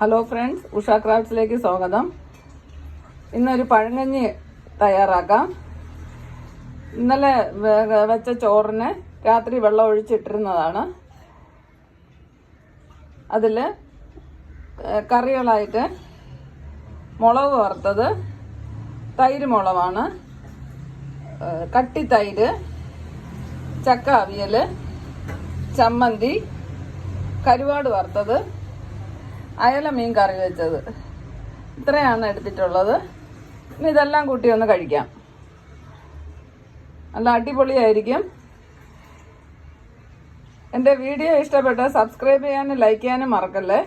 Hello friends Usha ക്രാഫ്റ്റ്സിലേക്ക് സ്വാഗതം. ഇന്നൊരു പഴങ്കഞ്ഞി തയ്യാറാക്കാം. ഇന്നലെ വെച്ച ചോറിന് രാത്രി വെള്ളം ഒഴിച്ചിട്ടിരുന്നതാണ്. അതിൽ കറികളായിട്ട് മുളക് വറുത്തത് തൈര് മുളകാണ് കട്ടി തൈര് ചക്ക അവിയൽ ചമ്മന്തി കരുവാട് വറുത്തത് അയല മീൻ കറി വെച്ചത്. ഇത്രയാണ് എടുത്തിട്ടുള്ളത്. ഇനി ഇതെല്ലാം കൂട്ടി ഒന്ന് കഴിക്കാം. നല്ല അടിപൊളിയായിരിക്കും. എന്റെ വീഡിയോ ഇഷ്ടപ്പെട്ട സബ്സ്ക്രൈബ് ചെയ്യാനും ലൈക്ക് ചെയ്യാനും മറക്കല്ലേ?